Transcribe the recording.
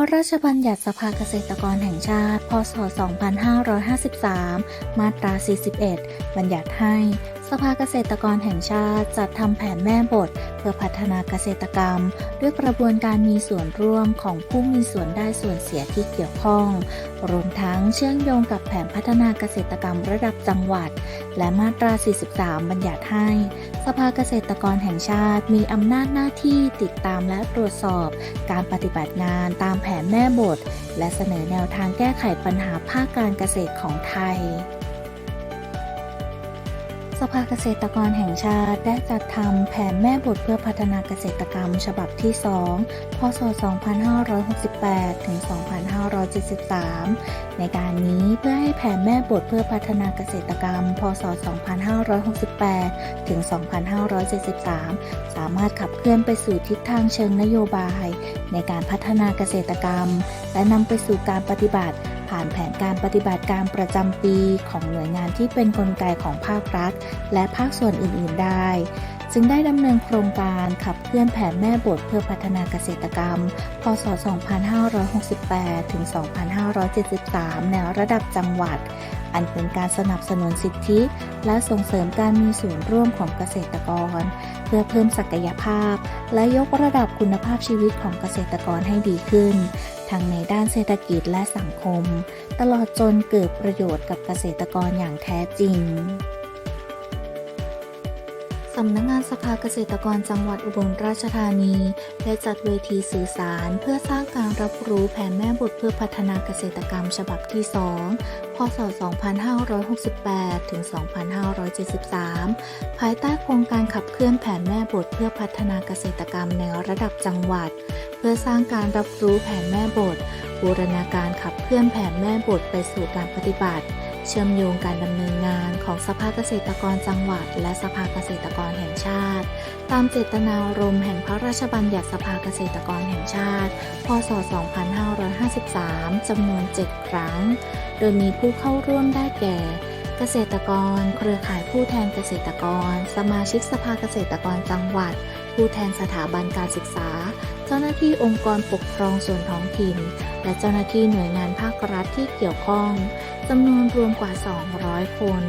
ระราชบัญญัติสภาเกษตรกรแห่งชาติ พศ 2553 มาตรา 41 บัญญัติให้ สภาเกษตรกรแห่งชาติจัดทำแผนแม่บท เพื่อพัฒนาเกษตรกรรม ด้วยกระบวนการมีส่วนร่วมของผู้มีส่วนได้ส่วนเสียที่เกี่ยวข้อง รวมทั้งเชื่อมโยงกับแผนพัฒนาเกษตรกรรมระดับจังหวัด และมาตรา 43 บัญญัติให้ สภาเกษตรกรแห่งชาติมีอำนาจหน้าที่ติดตามและตรวจสอบ การปฏิบัติงานตามแผนแม่บท และเสนอแนวทางแก้ไขปัญหาภาคการเกษตรของไทย สภาเกษตรกรแห่งชาติได้จัดทำแผนแม่บทเพื่อพัฒนาเกษตรกรรม ฉบับที่ 2 พศ 2568 ถึง 2573 ในการนี้เพื่อให้แผนแม่บทเพื่อพัฒนาเกษตรกรรม พศ 2568 ถึง 2573 สามารถขับเคลื่อนไปสู่ทิศทางเชิงนโยบาย ในการพัฒนาเกษตรกรรม และนำไปสู่การปฏิบัติ ผ่านแผนการปฏิบัติการประจำปีของหน่วยงานที่เป็นนกลไกของภาครัฐ และภาคส่วนอื่น ๆ ได้จึงได้ดำเนินโครงการขับเคลื่อนแผนแม่บทเพื่อพัฒนาเกษตรกรรม พศ 2568 ถึง 2573 ในระดับจังหวัด อันเป็นการสนับสนุนสิทธิ และส่งเสริมการมีส่วนร่วมของเกษตรกร เพื่อเพิ่มศักยภาพ และยกระดับคุณภาพชีวิตของเกษตรกรให้ดีขึ้น ทั้งในด้านเศรษฐกิจและสังคม ตลอดจนเกิดประโยชน์กับเกษตรกรอย่างแท้จริงำนักงานสภาเกษตรกรจังหวัดอุบลราชธานี ได้จัดเวทีสื่อสาร เพื่อสร้างการรับรู้แผนแม่บทเพื่อพัฒนาเกษตรกรรมฉบับที่ 2 พศ 2568 ถึง 2573 ภายใต้โครงการขับเคลื่อนแผนแม่บทเพื่อพัฒนาเกษตรกรรมในระดับจังหวัด เพื่อสร้างการรับรู้แผนแม่บท บูรณาการขับเคลื่อนแผนแม่บทไปสู่การปฏิบัติ เชื่อมโยงการดำเนินงานของสภาเกษตรกรจังหวัด และสภาเกษตรกรแห่งชาติ ตามเจตนารมณ์แห่งพระราชบัญญัติสภาเกษตรกรแห่งชาติ พศ 2553 จำนวน 7 ครั้ง โดยมีผู้เข้าร่วมได้แก่ เกษตรกร เครือข่ายผู้แทนเกษตรกร สมาชิกสภาเกษตรกรจังหวัด ผู้แทนสถาบันการศึกษา เจ้าหน้าที่องค์กรปกครองส่วนท้องถิ่น และเจ้าหน้าที่หน่วยงานภาครัฐที่เกี่ยวข้องจำนวนรวมกว่า 200 คน